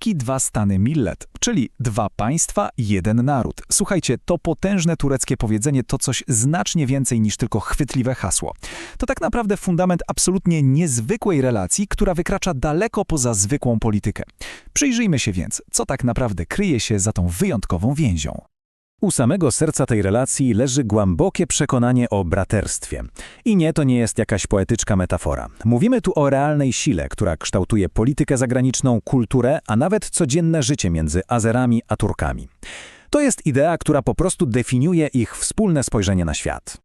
Wielki Dwa Stany Millet, czyli dwa państwa, jeden naród. Słuchajcie, to potężne tureckie powiedzenie to coś znacznie więcej niż tylko chwytliwe hasło. To tak naprawdę fundament absolutnie niezwykłej relacji, która wykracza daleko poza zwykłą politykę. Przyjrzyjmy się więc, co tak naprawdę kryje się za tą wyjątkową więzią. U samego serca tej relacji leży głębokie przekonanie o braterstwie. I nie, to nie jest jakaś poetyczka metafora. Mówimy tu o realnej sile, która kształtuje politykę zagraniczną, kulturę, a nawet codzienne życie między Azerami a Turkami. To jest idea, która po prostu definiuje ich wspólne spojrzenie na świat.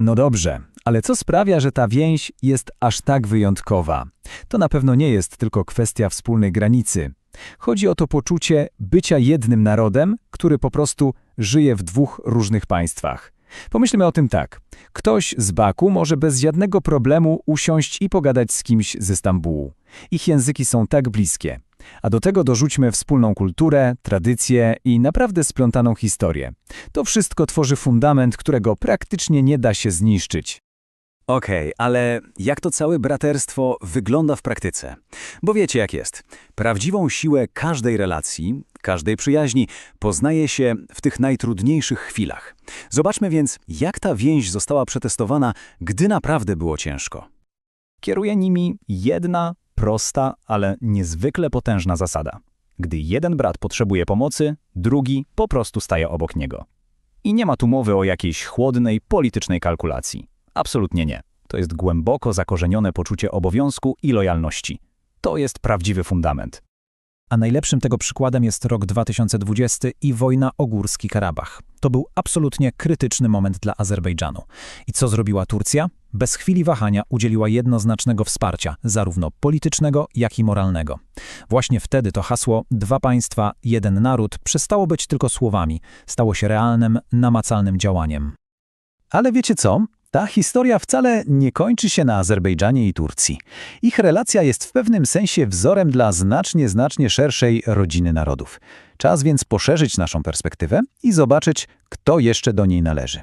No dobrze, ale co sprawia, że ta więź jest aż tak wyjątkowa? To na pewno nie jest tylko kwestia wspólnej granicy. Chodzi o to poczucie bycia jednym narodem, który po prostu żyje w dwóch różnych państwach. Pomyślmy o tym tak. Ktoś z Baku może bez żadnego problemu usiąść i pogadać z kimś ze Stambułu. Ich języki są tak bliskie. A do tego dorzućmy wspólną kulturę, tradycje i naprawdę splątaną historię. To wszystko tworzy fundament, którego praktycznie nie da się zniszczyć. Okej, ale jak to całe braterstwo wygląda w praktyce? Bo wiecie jak jest. Prawdziwą siłę każdej relacji, każdej przyjaźni poznaje się w tych najtrudniejszych chwilach. Zobaczmy więc, jak ta więź została przetestowana, gdy naprawdę było ciężko. Kieruje nimi jedna, prosta, ale niezwykle potężna zasada. Gdy jeden brat potrzebuje pomocy, drugi po prostu staje obok niego. I nie ma tu mowy o jakiejś chłodnej, politycznej kalkulacji. Absolutnie nie. To jest głęboko zakorzenione poczucie obowiązku i lojalności. To jest prawdziwy fundament. A najlepszym tego przykładem jest rok 2020 i wojna o Górski Karabach. To był absolutnie krytyczny moment dla Azerbejdżanu. I co zrobiła Turcja? Bez chwili wahania udzieliła jednoznacznego wsparcia, zarówno politycznego, jak i moralnego. Właśnie wtedy to hasło dwa państwa, jeden naród przestało być tylko słowami, stało się realnym, namacalnym działaniem. Ale wiecie co? Ta historia wcale nie kończy się na Azerbejdżanie i Turcji. Ich relacja jest w pewnym sensie wzorem dla znacznie, znacznie szerszej rodziny narodów. Czas więc poszerzyć naszą perspektywę i zobaczyć, kto jeszcze do niej należy.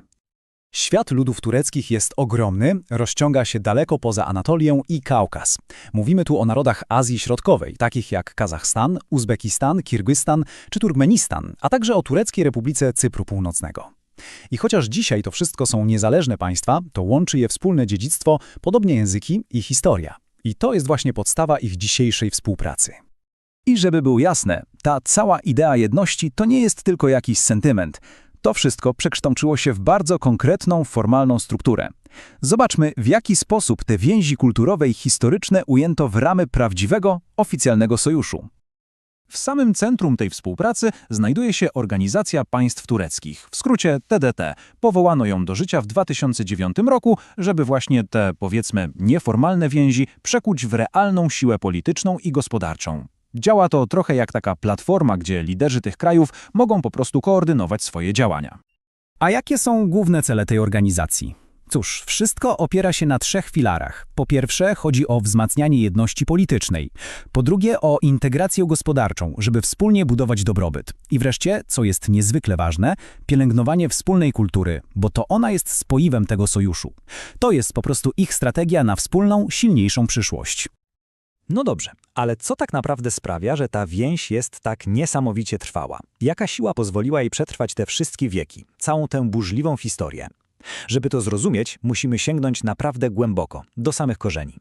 Świat ludów tureckich jest ogromny, rozciąga się daleko poza Anatolię i Kaukaz. Mówimy tu o narodach Azji Środkowej, takich jak Kazachstan, Uzbekistan, Kirgistan czy Turkmenistan, a także o Tureckiej Republice Cypru Północnego. I chociaż dzisiaj to wszystko są niezależne państwa, to łączy je wspólne dziedzictwo, podobnie języki i historia. I to jest właśnie podstawa ich dzisiejszej współpracy. I żeby było jasne, ta cała idea jedności to nie jest tylko jakiś sentyment. To wszystko przekształciło się w bardzo konkretną, formalną strukturę. Zobaczmy, w jaki sposób te więzi kulturowe i historyczne ujęto w ramy prawdziwego, oficjalnego sojuszu. W samym centrum tej współpracy znajduje się Organizacja Państw Tureckich, w skrócie TDT. Powołano ją do życia w 2009 roku, żeby właśnie te, powiedzmy, nieformalne więzi przekuć w realną siłę polityczną i gospodarczą. Działa to trochę jak taka platforma, gdzie liderzy tych krajów mogą po prostu koordynować swoje działania. A jakie są główne cele tej organizacji? Cóż, wszystko opiera się na trzech filarach. Po pierwsze, chodzi o wzmacnianie jedności politycznej. Po drugie, o integrację gospodarczą, żeby wspólnie budować dobrobyt. I wreszcie, co jest niezwykle ważne, pielęgnowanie wspólnej kultury, bo to ona jest spoiwem tego sojuszu. To jest po prostu ich strategia na wspólną, silniejszą przyszłość. No dobrze, ale co tak naprawdę sprawia, że ta więź jest tak niesamowicie trwała? Jaka siła pozwoliła jej przetrwać te wszystkie wieki, całą tę burzliwą historię? Żeby to zrozumieć, musimy sięgnąć naprawdę głęboko, do samych korzeni.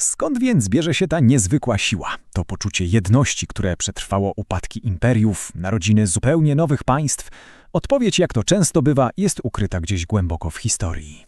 Skąd więc bierze się ta niezwykła siła? To poczucie jedności, które przetrwało upadki imperiów, narodziny zupełnie nowych państw? Odpowiedź, jak to często bywa, jest ukryta gdzieś głęboko w historii.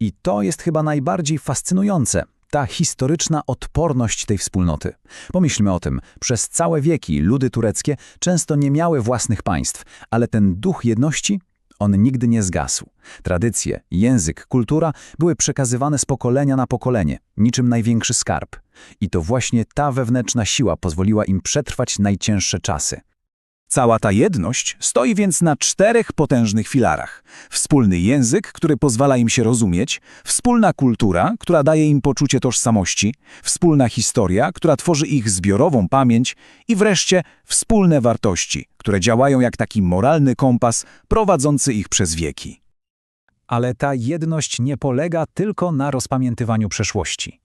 I to jest chyba najbardziej fascynujące. Ta historyczna odporność tej wspólnoty. Pomyślmy o tym. Przez całe wieki ludy tureckie często nie miały własnych państw, ale ten duch jedności on nigdy nie zgasł. Tradycje, język, kultura były przekazywane z pokolenia na pokolenie, niczym największy skarb. I to właśnie ta wewnętrzna siła pozwoliła im przetrwać najcięższe czasy. Cała ta jedność stoi więc na czterech potężnych filarach. Wspólny język, który pozwala im się rozumieć, wspólna kultura, która daje im poczucie tożsamości, wspólna historia, która tworzy ich zbiorową pamięć i wreszcie wspólne wartości, które działają jak taki moralny kompas prowadzący ich przez wieki. Ale ta jedność nie polega tylko na rozpamiętywaniu przeszłości.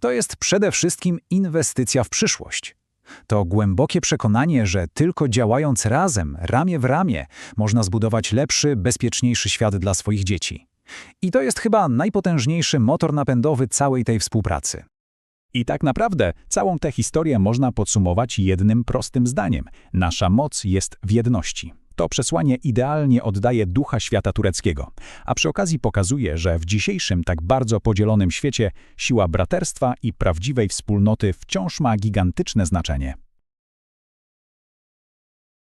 To jest przede wszystkim inwestycja w przyszłość. To głębokie przekonanie, że tylko działając razem, ramię w ramię, można zbudować lepszy, bezpieczniejszy świat dla swoich dzieci. I to jest chyba najpotężniejszy motor napędowy całej tej współpracy. I tak naprawdę całą tę historię można podsumować jednym prostym zdaniem. Nasza moc jest w jedności. To przesłanie idealnie oddaje ducha świata tureckiego, a przy okazji pokazuje, że w dzisiejszym tak bardzo podzielonym świecie siła braterstwa i prawdziwej wspólnoty wciąż ma gigantyczne znaczenie.